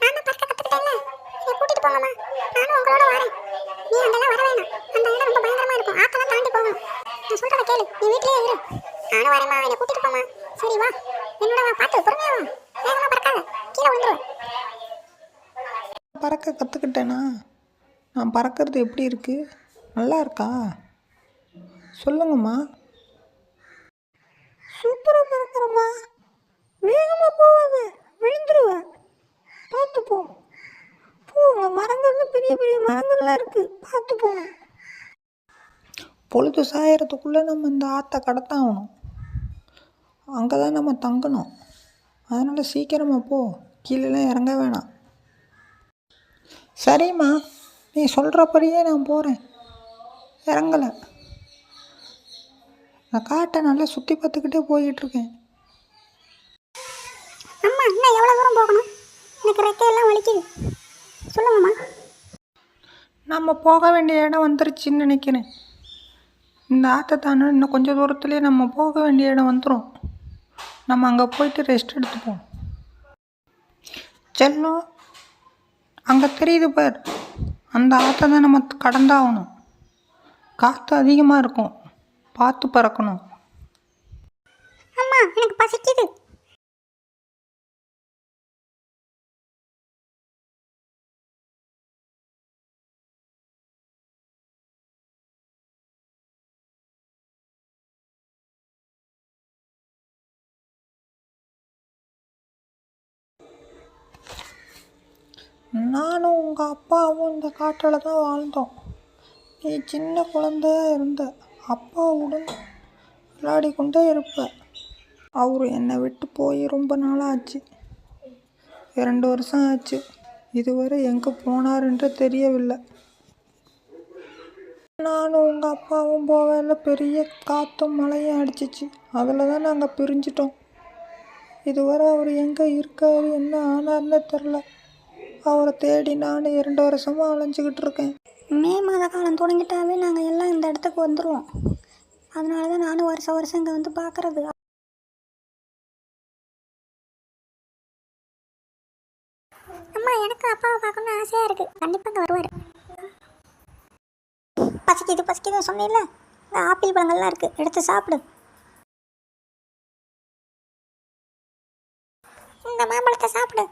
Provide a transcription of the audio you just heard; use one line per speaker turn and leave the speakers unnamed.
பறக்க கத்துக்கிட்டேன்ல. என்னை கூட்டிட்டு போங்கம்மா. நானும் உங்களோட வரேன். நீ அங்கெல்லாம் வர வேணாம். அந்த இடம் ரொம்ப பயங்கரமா இருக்கும். ஆத்தெல்லாம் தாண்டி போகணும். நான் சொல்றத கேளு. நீ வீட்லயே இரு. நானும் வரேம்மா. என்னை கூட்டிட்டு போமா சரி வா. என்னோட வா. பார்த்து பொறுமையா வா. வேகமா பறக்காத. கீழே விழுந்துருவேன்
பறக்க கற்றுக்கிட்டேனா நான் பறக்கிறது எப்படி இருக்குது நல்லா இருக்கா? சொல்லுங்கம்மா. சூப்பராக போங்க மரங்கள்லாம் பெரிய பெரிய மரங்கள்லாம் இருக்குது பார்த்து போங்க பொழுது சாயறதுக்குள்ளே நம்ம இந்த ஆற்றை கடத்தாகணும். அங்கே தான் நம்ம தங்கணும். அதனால் சீக்கிரமாக போ. கீழெல்லாம் இறங்க வேணாம். சரிம்மா. நீ சொல்கிறபடியே நான் போகிறேன் இறங்கலை. நான் காட்டை நல்லா சுற்றி பார்த்துக்கிட்டே போய்கிட்டுருக்கேன்
அம்மா இன்னும் எவ்வளோ தூரம் போகணும்? எனக்கு ரெக்கையெல்லாம் வலிக்குது.
நம்ம போக வேண்டிய இடம் வந்துருச்சுன்னு நினைக்கிறேன். இந்த ஆற்றை தானே இன்னும் கொஞ்சம் தூரத்துலேயே நம்ம போக வேண்டிய இடம் வந்துடும் நம்ம அங்கே போயிட்டு ரெஸ்ட் எடுத்துப்போம். செல்லும் அங்கே தெரியுது பார் அந்த ஆற்றை தான் நம்ம கடந்தாகணும். காற்று அதிகமாக இருக்கும். பார்த்து பறக்கணும்.
அம்மா எனக்கு பசிக்குது.
நானும் உங்கள் அப்பாவும் இந்த காட்டில் தான் வாழ்ந்தோம். நீ சின்ன குழந்தையா இருந்த அப்பாவுடன் விளையாடி கொண்டே இருப்ப. அவர் என்னை விட்டு போய் ரொம்ப நாளாச்சு. இரண்டு வருஷம் ஆச்சு. இதுவரை எங்கே போனார் என்று தெரியவில்லை. நானும் உங்கள் அப்பாவும் போவேல பெரிய காற்றும் மழையும் அடிச்சிச்சு. அதில் தான் நாங்கள் பிரிஞ்சிட்டோம். இதுவரை அவர் எங்கே இருக்கார் என்ன ஆனார்னே தெரில அவரை தேடி நான் இரண்டு வருஷமாக அலைஞ்சிக்கிட்டு இருக்கேன்.
மே மாத காலம் தொடங்கிட்டாவே நாங்கள் எல்லாம் இந்த இடத்துக்கு வந்துடுவோம் அதனால தான் நானும் வருஷம் வருஷம் இங்கே வந்து பார்க்கறது அம்மா எனக்கு அப்பாவை பார்க்கணும்னு ஆசையாக இருக்குது கண்டிப்பாக அங்கே வருவார். பசிக்குது பசிக்குது சொன்னீங்கல்ல இந்த ஆப்பிள் பழங்கள்லாம் இருக்குது எடுத்து சாப்பிடு. இந்த மாம்பழத்தை சாப்பிடு.